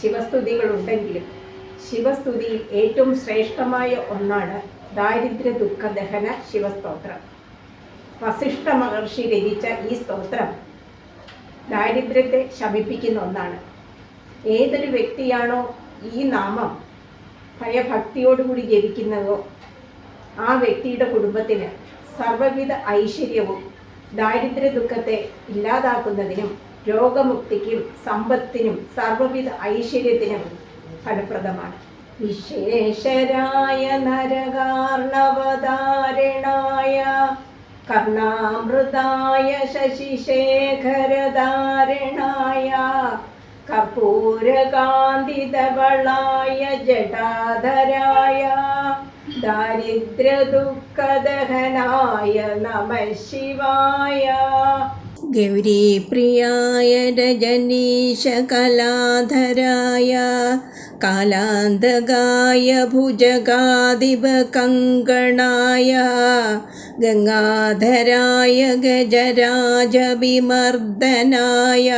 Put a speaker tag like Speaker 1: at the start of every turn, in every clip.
Speaker 1: ശിവസ്തുതികളുണ്ടെങ്കിലും ശിവസ്തുതിയിൽ ഏറ്റവും ശ്രേഷ്ഠമായ ഒന്നാണ് ദാരിദ്ര്യ ദുഃഖ ദഹന ശിവസ്തോത്രം. വസിഷ്ഠ മഹർഷി രചിച്ച ഈ സ്തോത്രം ദാരിദ്ര്യത്തെ ശമിപ്പിക്കുന്ന ഒന്നാണ്. ഏതൊരു വ്യക്തിയാണോ ഈ നാമം ഭയഭക്തിയോടുകൂടി ജപിക്കുന്നതോ ആ വ്യക്തിയുടെ കുടുംബത്തിന് സർവവിധ ഐശ്വര്യവും ദാരിദ്ര്യ ദുഃഖത്തെ ഇല്ലാതാക്കുന്നതിനും രോഗമുക്തിക്കും സമ്പത്തിനും സർവവിധ ഐശ്വര്യത്തിനും ഫലപ്രദമാണ്. വിശേഷരായ നരകാർണവതാരണായ കർണാമൃതായ ശശിശേഖരധാരണായ കർപ്പൂരകാന്തിതവളായ ജടാധരായ ദാരിദ്ര്യദുഃഖദഹനായ നമ ശിവായ ഗൗരീപ്രിയായ രജനീശകലാധരായ കാലാന്തകായ ഭുജഗാധിപകങ്കണായ ഗംഗാധരായ ഗജരാജവിമർദ്ദനായ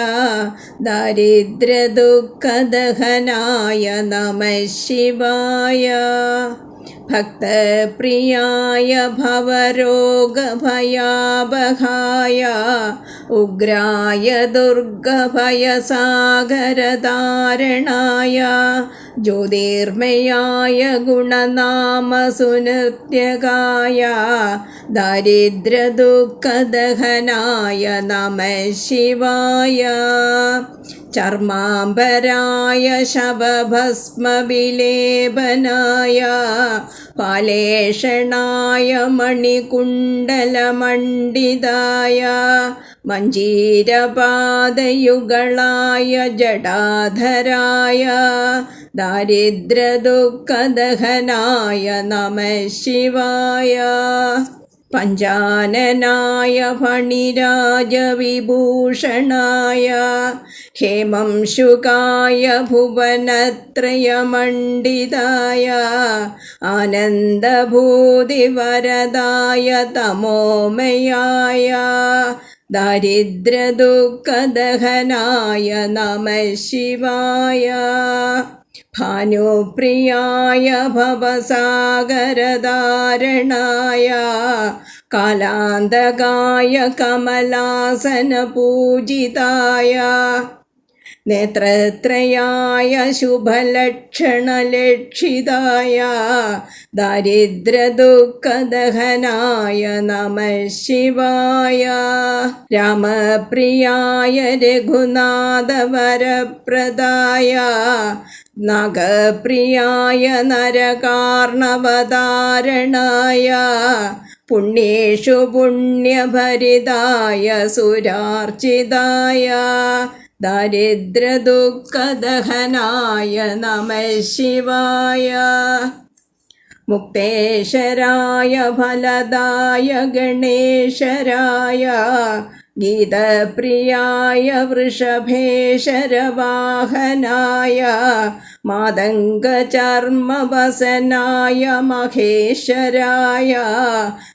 Speaker 1: ദാരിദ്ര്യദുഃഖദഹനായ നമ ശിവായ ഭക്തപ്രിയായ ഭവരോഗഭയാവഹായ ഉഗ്രായ ദുർഗഭയസാഗരധാരണായ ജ്യോതിർമയായ ഗുണനാമസുനൃത്യകായ ദരിദ്രദുഃഖദഹനായ നമ ശിവായ ചർമാംബരായ ശവഭസ്മവിലേപനായ പാലേഷണായ മണികുണ്ടലമണ്ഡിതായ മഞ്ജീരപാദയുഗളായ ജടാധരായ ദാരിദ്ര്യദുഃഖദഹനായ നമ ശിവായ. പഞ്ചാനനായ ഫണിരാജവിഭൂഷണായ ഹേമം ശുകായ ഭുവനത്രയമണ്ഡിതായ ആനന്ദഭൂതിവരദായ തമോമയായ ദാരിദ്ര്യദുഃഖദഹനായ നമ ശിവായ. ഭാനുപ്രിയായ ഭവസാഗരധാരണായ കാലാന്തകായ കമലാസനപൂജിതായ നേത്രത്രയായ ശുഭലക്ഷണലക്ഷിതായ ദാരിദ്ര്യദുഃഖദഹനായ നമ ശിവായ. രാമപ്രിയായ രഘുനാഥവരപ്രദായ നഗപ്രിയായ നരകാർണവതാരണായ പുണ്യേഷു പുണ്യഭരിതായ സുരാർച്ചിതായ ദരിദ്രദുഃഖദഹനായ നമ ശിവായ. മുക്തേശ്വരായ ഫലദായ ഗണേശരായ ഗീതപ്രിയായ വൃഷഭേശരവാഹനായ മാതംഗചർമ്മവസനായ മഹേശ്വരായ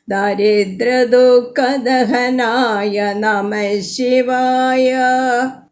Speaker 1: ദാരിദ്ര്യദുഃഖദഹനായ നമ ശിവായ.